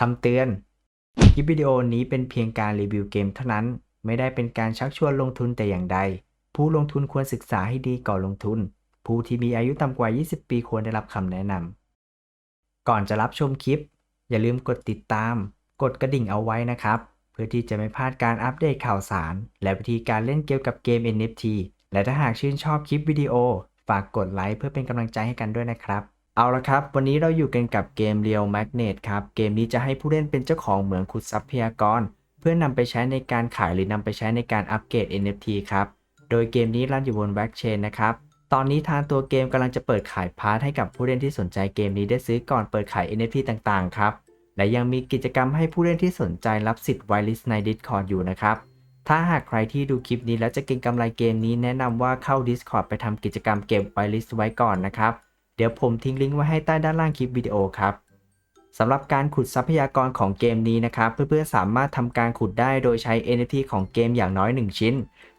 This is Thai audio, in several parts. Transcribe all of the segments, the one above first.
คำเตือน คลิปวิดีโอนี้เป็นเพียงการรีวิวเกมเท่านั้น ไม่ได้เป็นการชักชวนลงทุนแต่อย่างใด ผู้ลงทุนควรศึกษาให้ดีก่อนลงทุน ผู้ที่มีอายุต่ำกว่า 20 ปีควรได้รับคำแนะนำ ก่อนจะรับชมคลิป อย่าลืมกดติดตาม กดกระดิ่งเอาไว้นะครับ เพื่อที่จะไม่พลาดการอัปเดตข่าวสาร และวิธีการเล่นเกี่ยวกับเกม NFT และถ้าหากชื่นชอบคลิปวิดีโอ ฝากกดไลค์เพื่อเป็นกำลังใจให้กันด้วยนะครับ เอาละครับ วันนี้เราอยู่กันกับเกม Real Magnet ครับ เกมนี้จะให้ผู้เล่นเป็นเจ้าของเหมืองขุดทรัพยากร เพื่อนำไปใช้ในการขายหรือนำไปใช้ในการอัปเกรด NFT ครับ โดยเกมนี้รันอยู่บน Blockchain นะครับ ตอนนี้ทางตัวเกมกำลังจะเปิดขายพาร์ทให้กับผู้เล่นที่สนใจเกมนี้ได้ซื้อก่อนเปิดขาย NFT ต่างๆ ครับ และยังมีกิจกรรมให้ผู้เล่นที่สนใจรับสิทธิ์ไวลิสใน Discord อยู่นะครับ ถ้าหากใครที่ดูคลิปนี้แล้วจะเก็งกำไรเกมนี้แนะนำว่าเข้า Discord ไปทำกิจกรรมเก็บไวลิสไว้ก่อนนะครับ ดี๋ยวผมทิ้งลิงก์ไว้ให้ใต้ด้านล่างคลิปวิดีโอครับสำหรับการขุดทรัพยากรของเกมนี้นะครับเพื่อนๆสามารถทำการขุดได้โดยใช้ NFT ของเกมอย่างน้อย 1 ชิ้น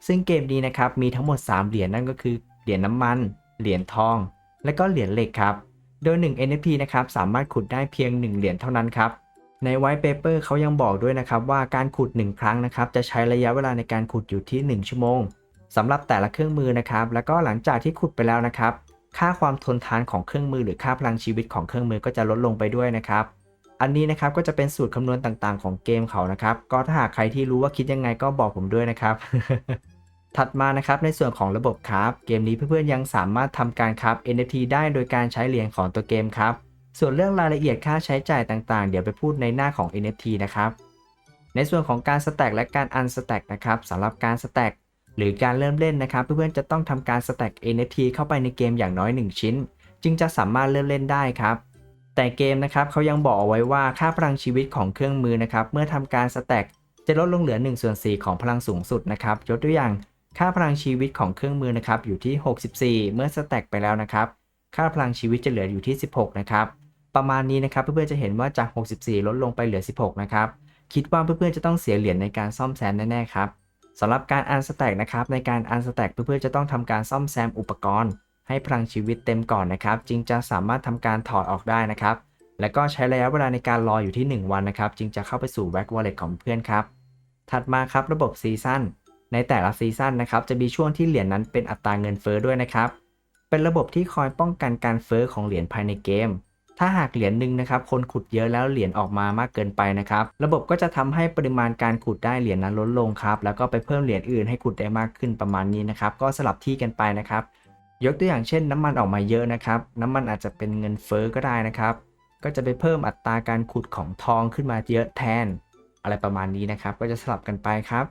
ซึ่งเกมนี้นะครับมีทั้งหมด 3 เหรียญนั่นก็คือเหรียญน้ำมัน เหรียญทอง และก็เหรียญเหล็กครับ โดย 1 NFT นะครับสามารถขุดได้เพียง 1 เหรียญเท่านั้นครับในไวท์เปเปอร์เขายังบอกด้วยนะครับว่าการขุด 1 ครั้งนะครับจะใช้ระยะเวลาในการขุดอยู่ที่ 1 ชั่วโมงสำหรับแต่ละเครื่องมือนะครับแล้วก็หลังจากที่ขุดไปแล้วนะครับ ค่าความทนทานของเครื่องมือหรือค่าพลังชีวิตของเครื่องมือก็จะลดลงไปด้วยนะครับ อันนี้นะครับก็จะเป็นสูตรคำนวณต่างๆ ของเกมเขานะครับ ก็ถ้าหากใครที่รู้ว่าคิดยังไงก็บอกผมด้วยนะครับ ถัดมานะครับในส่วนของระบบครับเกมนี้เพื่อนๆยังสามารถทำการครับ NFT ได้โดยการใช้เหรียญของตัวเกมครับ ส่วนเรื่องรายละเอียดค่าใช้จ่ายต่างๆ เดี๋ยวไปพูดในหน้าของ NFT นะครับในส่วนของการสแต็กและการอันสแต็กนะครับสำหรับการสแต็ก หรือการเริ่มเล่นนะครับเพื่อนๆจะต้องทำการสแต็ก NFT เข้าไปในเกมอย่างน้อย 1 ชิ้น จึงจะสามารถเริ่มเล่นได้ครับ แต่เกมนะครับเขายังบอกเอาไว้ว่าค่าพลังชีวิตของเครื่องมือนะครับเมื่อทำการสแต็กจะลดลงเหลือ1ส่วน4ของพลังสูงสุดนะครับยกตัวอย่างค่าพลังชีวิตของเครื่องมือนะครับอยู่ที่ 64 เมื่อสแต็กไปแล้วนะครับค่าพลังชีวิตจะเหลืออยู่ที่ 16 นะครับประมาณนี้นะครับเพื่อนๆจะเห็นว่าจาก 64 ลดลงไปเหลือ 16 นะครับคิดว่าเพื่อนๆจะต้องเสียเหรียญในการซ่อมแซมแน่ๆครับ สำหรับการอันสแต็กนะครับในการอันสแต็กเพื่อนๆจะต้องทำการซ่อมแซมอุปกรณ์ ให้พลังชีวิตเต็มก่อนนะครับ จึงจะสามารถทำการถอดออกได้นะครับ และก็ใช้ระยะเวลาในการรออยู่ที่ 1 วันนะครับ จึงจะเข้าไปสู่แว็กวอลเล็ตของเพื่อนครับ ถัดมาครับระบบซีซั่นในแต่ละซีซั่นนะครับจะมีช่วงที่เหรียญนั้นเป็นอัตราเงินเฟ้อด้วยนะครับ เป็นระบบที่คอยป้องกันการเฟ้อของเหรียญภายในเกม ถ้าหากเหรียญหนึ่งนะครับคนขุดเยอะแล้วเหรียญออกมามากเกินไปนะครับระบบก็จะทำให้ปริมาณการขุดได้เหรียญนั้นลดลงครับแล้วก็ไปเพิ่มเหรียญอื่นให้ขุดได้มากขึ้นประมาณนี้นะครับก็สลับที่กันไปนะครับยกตัวอย่างเช่น น้ำมันออกมาเยอะนะครับน้ำมันอาจจะเป็นเงินเฟ้อก็ได้นะครับก็จะไปเพิ่มอัตราการขุดของทองขึ้นมาเยอะแทน อะไรประมาณนี้นะครับ ก็จะสลับกันไปครับ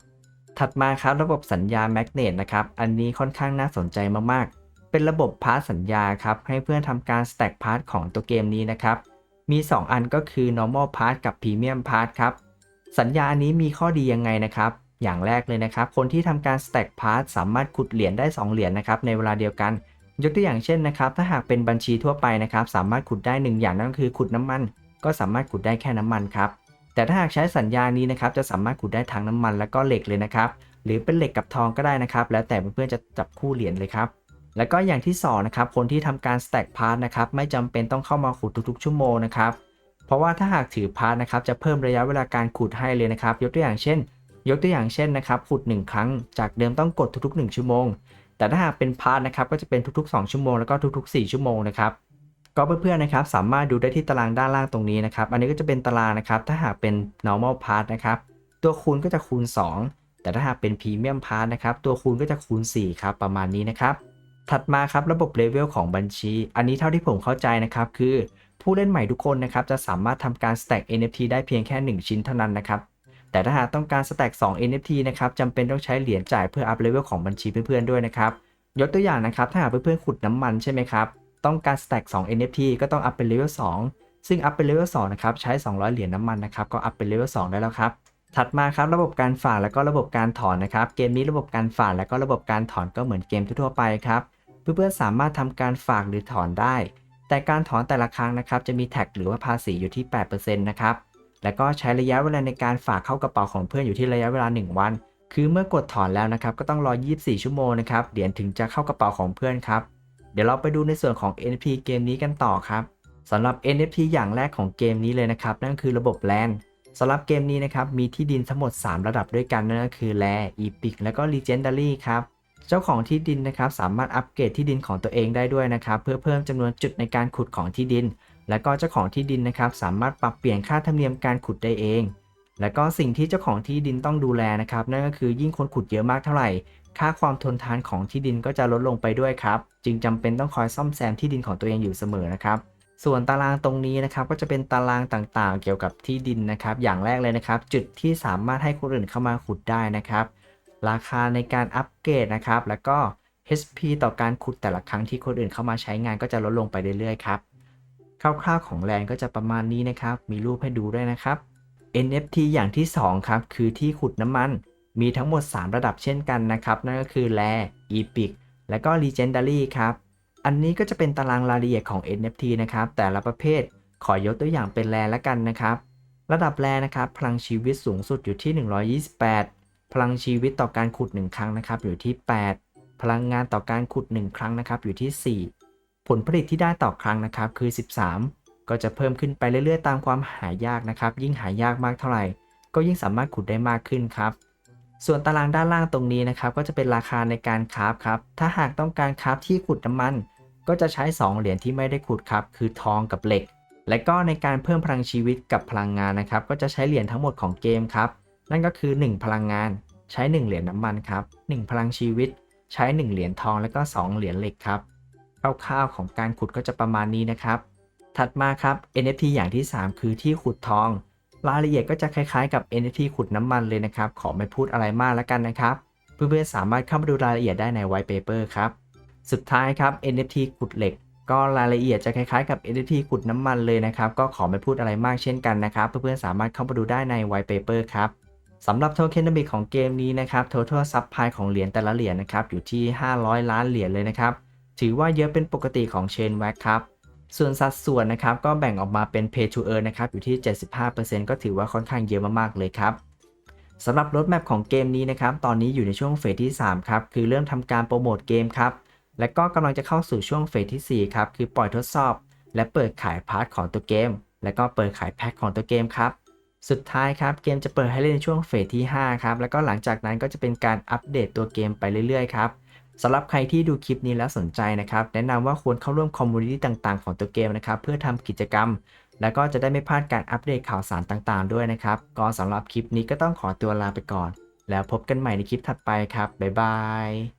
ถัดมาครับระบบสัญญาแมกเนตนะครับ อันนี้ค่อนข้างน่าสนใจมากๆ เป็นระบบพาร์สัญญาครับ ให้เพื่อนทำการสแต็กพาร์ของตัวเกมนี้นะครับ มี 2 อันก็คือ normal part กับ premium part ครับ สัญญาอันนี้มีข้อดียังไงนะครับ อย่างแรกเลยนะครับ คนที่ทำการ stack part สามารถขุดเหรียญได้ 2 เหรียญนะครับ ในเวลาเดียวกัน ยกตัวอย่างเช่นนะครับ ถ้าหากเป็นบัญชีทั่วไปนะครับ สามารถขุดได้ 1 อย่างนั่นก็คือขุดน้ำมัน ก็สามารถขุดได้แค่น้ำมันครับ แต่ถ้าหากใช้สัญญานี้นะครับจะสามารถขุดได้ทั้งน้ำมัน และก็เหล็กเลยนะครับ หรือเป็นเหล็กกับทองก็ได้นะครับ แล้วแต่เพื่อนๆจะจับคู่เหรียญเลยครับ แล้วก็อย่างที่2นะครับคนที่ทำการ stack part นะครับไม่จำเป็นต้องเข้ามาขุดทุกๆ ชั่วโมงนะครับเพราะว่าถ้าหากถือพาร์ทนะครับจะเพิ่มระยะเวลาการขุดให้เลยนะครับ ยกตัวอย่างเช่น ยกตัวอย่างเช่นนะครับขุด 1 ครั้ง จากเดิมต้องกดทุกๆ 1 ชั่วโมง แต่ถ้าหากเป็นพาร์ทนะครับก็จะเป็นทุกๆ 2 ชั่วโมงแล้วก็ทุกๆ 4 ชั่วโมงนะครับก็เพื่อนๆนะครับสามารถดูได้ที่ตารางด้านล่างตรงนี้นะครับ อันนี้ก็จะเป็นตารางนะครับ ถ้าหากเป็น normal part นะครับ ตัวคูณก็จะคูณ 2 แต่ถ้าหากเป็น premium part นะครับ ตัวคูณก็จะคูณ 4 ครับ ประมาณนี้นะครับ ถัดมาครับระบบเลเวลของบัญชี อันนี้เท่าที่ผมเข้าใจนะครับ คือผู้เล่นใหม่ทุกคนนะครับจะสามารถทำการ stack NFT ได้เพียงแค่ 1 ชิ้นเท่านั้นนะครับ แต่ถ้าหากต้องการ stack 2 NFT นะครับจำเป็นต้องใช้เหรียญจ่ายเพื่ออัพเลเวลของบัญชีเพื่อนๆด้วยนะครับ ยกตัวอย่างนะครับ ถ้าหากเพื่อนๆขุดน้ำมันใช่ไหมครับ ต้องการ stack 2 NFT ก็ต้องอัพเป็นเลเวล2ซึ่งอัพเป็นเลเวล2นะครับใช้ 200 เหรียญน้ำมันนะครับก็อัพเป็นเลเวล2ได้แล้วครับ ถัดมาครับระบบการฝากแล้วก็ระบบการถอนนะครับ เกมนี้ระบบการฝากแล้วก็ระบบการถอนก็เหมือนเกมทั่วไปครับเพื่อนๆสามารถทำการฝากหรือถอนได้ แต่การถอนแต่ละครั้งนะครับ จะมีแท็กหรือว่าภาษีอยู่ที่ 8%นะครับแล้วก็ใช้ระยะเวลาในการฝากเข้ากระเป๋าของเพื่อนอยู่ที่ระยะเวลา 1 วัน คือเมื่อกดถอนแล้วนะครับ ก็ต้องรอ 24 ชั่วโมงนะครับเหรียญถึงจะเข้ากระเป๋าของเพื่อนครับเดี๋ยวเราไปดูในส่วนของ NP เกมนี้กันต่อครับสำหรับ NFT อย่างแรกของเกมนี้เลยนะครับ นั่นคือระบบแลน สำหรับเกมนี้นะครับมีที่ดินทั้งหมด 3 ระดับด้วยกันนั่นก็คือแ a อีพิกและก็ Legendary ครับเจ้าของที่ดินนะครับสามารถอัปเกรดที่ดินของตัวเองได้ด้วยนะครับเพื่อเพิ่มจำนวนจุดในการขุดของที่ดิน และก็เจ้าของที่ดินนะครับสามารถปรับเปลี่ยนค่าธรรมเนียมการขุดได้เอง และก็สิ่งที่เจ้าของที่ดินต้องดูแลนะครับนั่นก็คือยิ่งคนขุดเยอะมากเท่าไหร่ ค่าความทนทานของที่ดินก็จะลดลงไปด้วยครับจึงจำเป็นต้องคอยซ่อมแซมที่ดินของตัวเองอยู่เสมอนะครับ ส่วนตารางตรงนี้นะครับก็จะเป็นตารางต่างๆ เกี่ยวกับที่ดินนะครับ อย่างแรกเลยนะครับ จุดที่สามารถให้คนอื่นเข้ามาขุดได้นะครับ ราคาในการอัปเกรดนะครับ แล้วก็ HP ต่อการขุดแต่ละครั้งที่คนอื่นเข้ามาใช้งานก็จะลดลงไปเรื่อยๆครับคร่าวๆของแลนก็จะประมาณนี้นะครับ มีรูปให้ดูด้วยนะครับ NFT อย่างที่ 2 ครับ คือที่ขุดน้ำมัน มีทั้งหมด 3 ระดับเช่นกันนะครับ นั่นก็คือ r a r Epic และก็ Legendary ครับ อันนี้ก็จะเป็นตารางรายละเอียดของ NFT นะครับ แต่ละประเภทขอยกตัวอย่างเป็นแรละกันนะครับ ระดับแรนะครับ พลังชีวิตสูงสุดอยู่ที่ 128 พลังชีวิตต่อการขุด 1 ครั้งนะครับ อยู่ที่ 8 พลังงานต่อการขุด 1 ครั้งนะครับ อยู่ที่ 4 ผลผลิตที่ได้ต่อครั้งนะครับ คือ 13 ก็จะเพิ่มขึ้นไปเรื่อยๆ ตามความหายากนะครับ ยิ่งหายากมากเท่าไหร่ ก็ยิ่งสามารถขุดได้มากขึ้นครับ ส่วนตารางด้านล่างตรงนี้นะครับก็จะเป็นราคาในการคราฟครับ ถ้าหากต้องการคราฟที่ขุดน้ำมัน ก็จะใช้ 2 เหรียญที่ไม่ได้ขุดครับ คือทองกับเหล็ก และก็ในการเพิ่มพลังชีวิตกับพลังงานนะครับ ก็จะใช้เหรียญทั้งหมดของเกมครับ นั่นก็คือ 1 พลังงานใช้ 1 เหรียญน้ำมันครับ1พลังชีวิต ใช้ 1 เหรียญทองและก็ 2 เหรียญเหล็กครับคร่าวๆของการขุดก็จะประมาณนี้นะครับ ถัดมาครับ NFT อย่างที่ 3 คือที่ขุดทอง รายละเอียดก็จะคล้ายๆกับ NFT ขุดน้ำมันเลยนะครับ ขอไม่พูดอะไรมากแล้วกันนะครับ เพื่อนๆสามารถเข้ามาดูรายละเอียดได้ใน white paper ครับ สุดท้ายครับ NFT ขุดเหล็ก ก็รายละเอียดจะคล้ายๆกับ NFT ขุดน้ำมันเลยนะครับ ก็ขอไม่พูดอะไรมากเช่นกันนะครับ เพื่อนๆสามารถเข้ามาดูได้ใน white paper ครับสำหรับโทเค็นดมิกของเกมนี้นะครับ total supply ของเหรียญแต่ละเหรียญนะครับอยู่ที่ 500 ล้านเหรียญเลยนะครับ ถือว่าเยอะเป็นปกติของ Chain w a c ครับ ส่วนสัดส่วนนะครับก็แบ่งออกมาเป็น Pay to Earn นะครับอยู่ที่ 75%ก็ถือว่าค่อนข้างเยอะมากๆเลยครับสำหรับรถแมพของเกมนี้นะครับตอนนี้อยู่ในช่วงเฟสที่ 3 ครับ คือเริ่มทำการโปรโมทเกมครับ และก็กำลังจะเข้าสู่ช่วงเฟสที่ 4 ครับ คือปล่อยทดสอบ และเปิดขายพาร์ทของตัวเกม และก็เปิดขายแพ็คของตัวเกมครับ สุดท้ายครับเกมจะเปิดให้เล่นในช่วงเฟสที่ 5 ครับ แล้วก็หลังจากนั้นก็จะเป็นการอัปเดตตัวเกมไปเรื่อยๆครับ สำหรับใครที่ดูคลิปนี้แล้วสนใจนะครับ แนะนำว่าควรเข้าร่วมคอมมูนิตี้ต่างๆ ของตัวเกมนะครับ เพื่อทำกิจกรรม แล้วก็จะได้ไม่พลาดการอัปเดตข่าวสารต่างๆ ด้วยนะครับ ก็สำหรับคลิปนี้ก็ต้องขอตัวลาไปก่อน แล้วพบกันใหม่ในคลิปถัดไปครับ บ๊ายบาย